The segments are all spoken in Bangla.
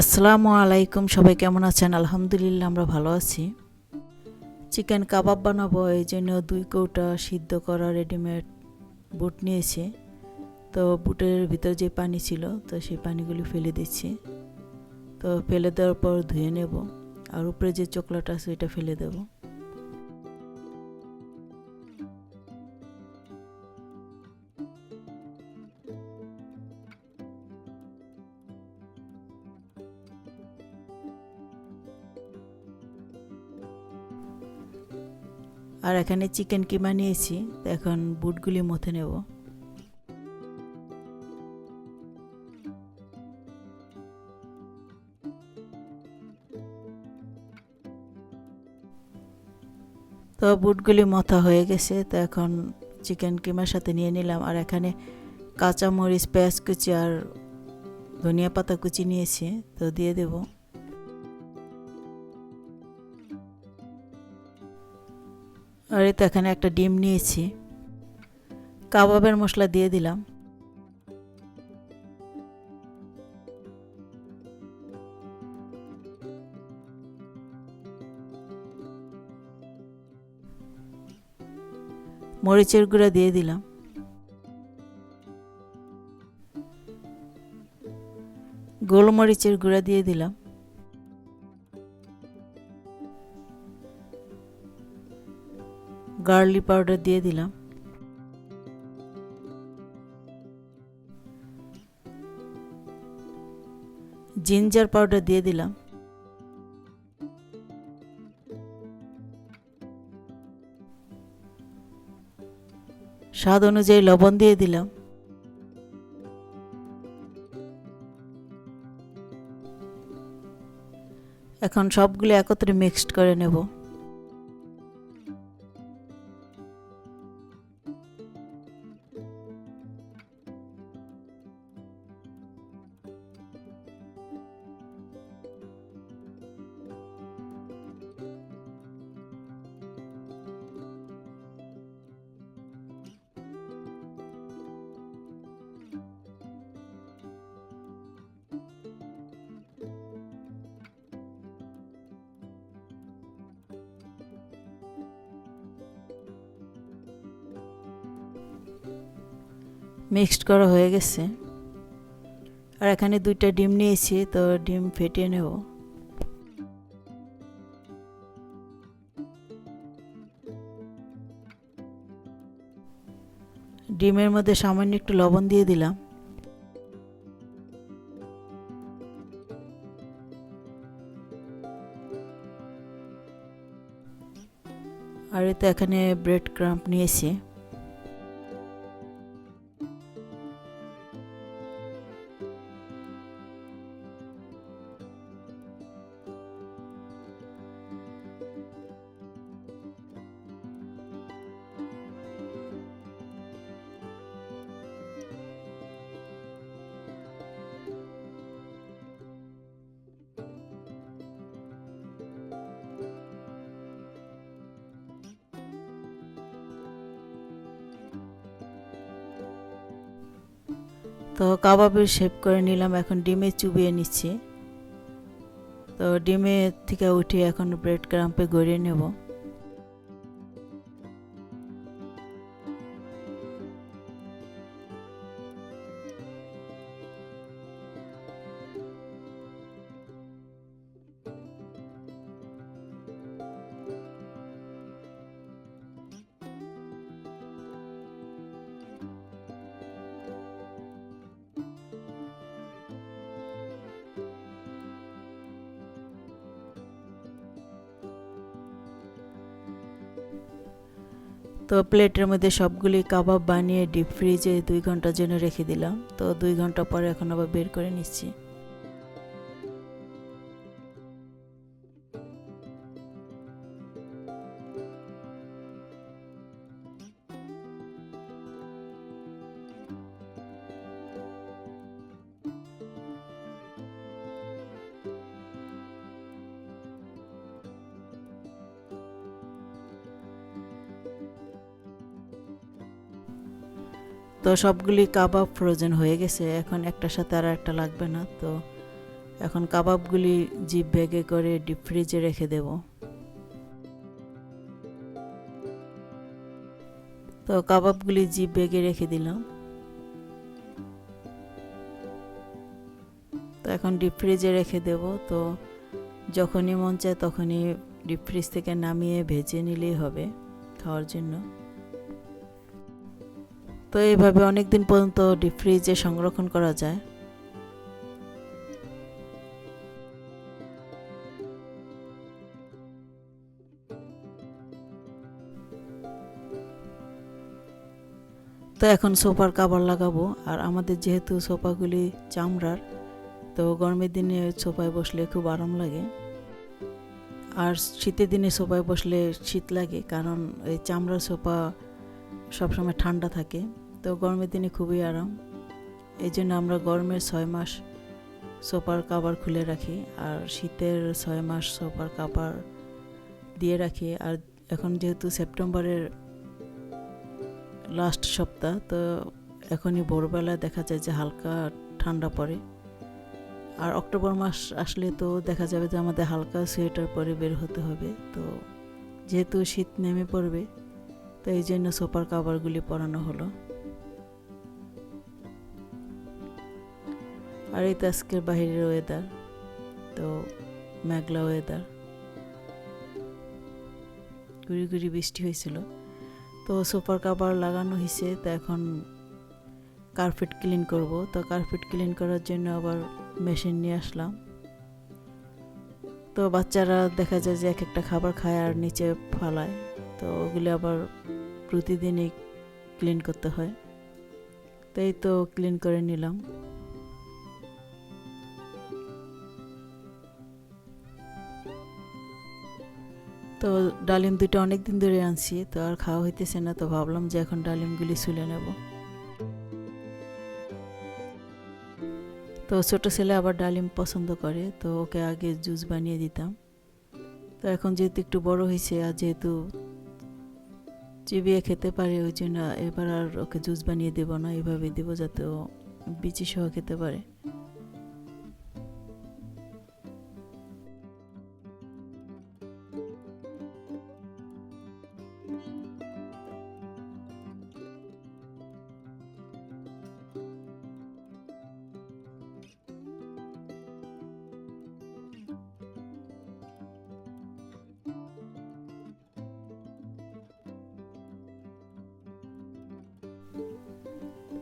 আসসালামু আলাইকুম, সবাই কেমন আছেন? আলহামদুলিল্লাহ, আমরা ভালো আছি। চিকেন কাবাব বানাবো, এই জন্য দুই কৌটা সিদ্ধ করা রেডিমেড বুট নিয়েছি। তো বুটের ভিতর যে পানি ছিল, তো সেই পানিগুলি ফেলে দিচ্ছি। তো ফেলে দেওয়ার পর ধুয়ে নেব, আর উপরে যে চকলেট আছে, ওইটা ফেলে দেবো। আর এখানে চিকেন কিমা নিয়েছি তো এখন বুটগুলি মথে নেব। তো বুটগুলি মথা হয়ে গেছে, তো এখন চিকেন কিমার সাথে নিয়ে নিলাম। আর এখানে কাঁচামরিচ, পেঁয়াজ কুচি আর ধনিয়া পাতা কুচি নিয়েছি, তো দিয়ে দেবো। আর এই তো এখানে একটা ডিম নিয়েছি। কাবাবের মশলা দিয়ে দিলাম। মরিচের গুঁড়া দিয়ে দিলাম। গোলমরিচের গুঁড়া দিয়ে দিলাম। গার্লি পাউডার দিয়ে দিলাম। জিঞ্জার পাউডার দিয়ে দিলাম। স্বাদ অনুযায়ী লবণ দিয়ে দিলাম। এখন সবগুলো একত্রে মিক্সড করে নেব। মিক্সড করা হয়ে গেছে। আর এখানে দুইটা ডিম নিয়েছি, তো ডিম ফেটিয়ে নেব। ডিমের মধ্যে সামান্য একটু লবণ দিয়ে দিলাম। আর এতে এখানে ব্রেড ক্রাম্প নিয়েছি। তো কাবাবের শেপ করে নিলাম, এখন ডিমে চুবিয়ে নিচ্ছি। তো ডিমে থেকে উঠে এখন ব্রেড ক্রাম্পে গড়িয়ে নেব। তো প্লেটের মধ্যে সবগুলি কাবাব বানিয়ে ডিপ ফ্রিজে দুই ঘণ্টার জন্য রেখে দিলাম। তো দুই ঘণ্টা পরে এখন আবার বের করে নিচ্ছি। তো সবগুলি কাবাব ফ্রোজেন হয়ে গেছে, এখন একটার সাথে আর একটা লাগবে না, তো এখন কাবাবগুলি জিপ ব্যাগে করে ডিপ ফ্রিজে রেখে দেব। তো কাবাবগুলি জিপ ব্যাগে রেখে দিলাম। তো এখন ডিপ ফ্রিজে রেখে দেব, তো যখনই মন চায় তখনই ডিপ ফ্রিজ থেকে নামিয়ে ভেজে নিলেই হবে খাওয়ার জন্য। তো এইভাবে অনেক দিন পর্যন্ত ডিপ ফ্রিজে সংরক্ষণ করা যায়। তো এখন সোফার কাভার লাগাবো, আর আমাদের যেহেতু সোফাগুলি চামড়ার, তো গরমের দিনে সোফায় বসলে খুব আরাম লাগে। আর শীতের দিনে সোফায় বসলে শীত লাগে, কারণ এই চামড়ার সোফা সবসময় ঠান্ডা থাকে। তো গরমের দিনে খুবই আরাম। এই জন্য আমরা গরমের ছয় মাস সোপার কাভার খুলে রাখি আর শীতের ছয় মাস সোপার কাভার দিয়ে রাখি। আর এখন যেহেতু সেপ্টেম্বরের লাস্ট সপ্তাহ, তো এখনই ভোরবেলা দেখা যায় যে হালকা ঠান্ডা পড়ে। আর অক্টোবর মাস আসলে তো দেখা যাবে যে আমাদের হালকা সোয়েটার পরে বের হতে হবে। তো যেহেতু শীত নেমে পড়বে, তো এই জন্য সোপার কাভারগুলি পরানো হলো। আর এই তো আজকের বাহিরের ওয়েদার তো মেঘলা ওয়েদার গুড়ি গুড়ি বৃষ্টি হয়েছিল। তো সুপার কাভার লাগানো হয়েছে, তো এখন কার্পেট ক্লিন করব। তো কার্পেট ক্লিন করার জন্য আবার মেশিন নিয়ে আসলাম। তো বাচ্চারা দেখা যায় যে এক একটা খাবার খায় আর নিচে ফালায়। তো ওগুলি আবার প্রতিদিনই ক্লিন করতে হয়। তাই তো ক্লিন করে নিলাম। তো ডালিম দুটো অনেক দিন ধরে আনছি, তো আর খাওয়া হইতেছে না, তো ভাবলাম যে এখন ডালিমগুলি ছুলে নেব। তো ছোটো ছেলে আবার ডালিম পছন্দ করে, তো ওকে আগে জুস বানিয়ে দিতাম। তো এখন যেহেতু একটু বড় হয়েছে আর যেহেতু চিবিয়ে খেতে পারে, ওই জন্য এবার আর ওকে জুস বানিয়ে দেব না এভাবে দেবো যাতে ও বিচি সহ খেতে পারে।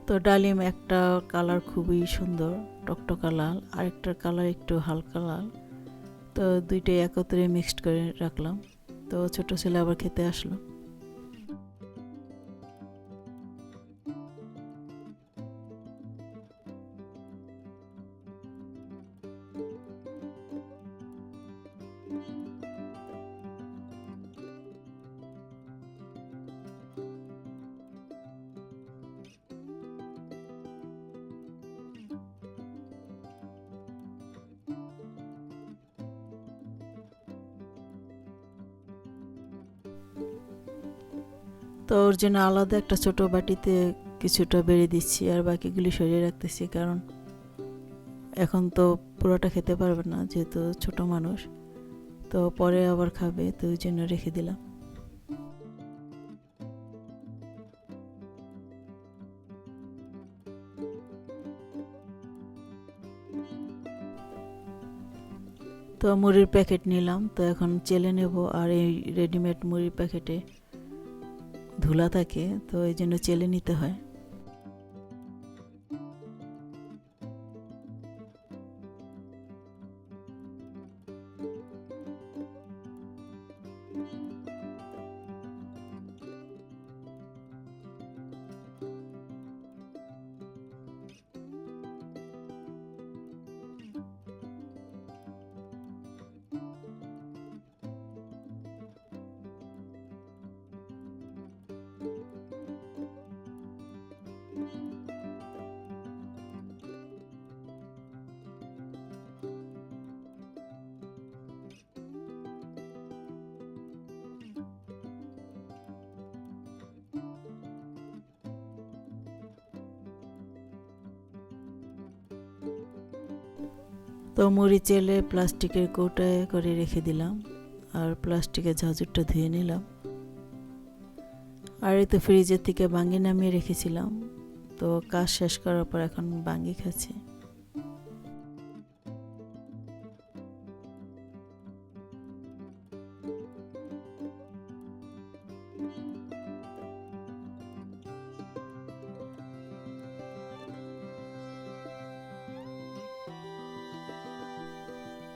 তো ডালিম একটা কালার খুবই সুন্দর, টকটকা লাল, আরেকটার কালার একটু হালকা লাল। তো দুইটাই একত্রে মিক্সড করে রাখলাম। তো ছোট ছেলে আবার খেতে আসলো। তো ওর জন্য আলাদা একটা ছোট বাটিতে কিছুটা বেড়ে দিচ্ছি আর বাকিগুলি সরিয়ে রাখতেছি, কারণ এখন তো পুরোটা খেতে পারবে না, যেহেতু ছোট মানুষ। তো পরে আবার খাবে, তো ওই জন্য রেখে দিলাম। তো মুড়ির প্যাকেট নিলাম, তো এখন চেলে নেব আর এই রেডিমেড মুড়ির প্যাকেটে ধুলা থাকে, তো এই জন্য চেলে নিতে হয়। তো মুড়ি চেলে প্লাস্টিকের কৌটায় করে রেখে দিলাম আর প্লাস্টিকের ঝাঁঝুরটা ধুয়ে নিলাম। আর এই তো ফ্রিজের থেকে বাঙ্গি নামিয়ে রেখেছিলাম, তো কাজ শেষ করার পর এখন বাঙ্গি খাচ্ছি।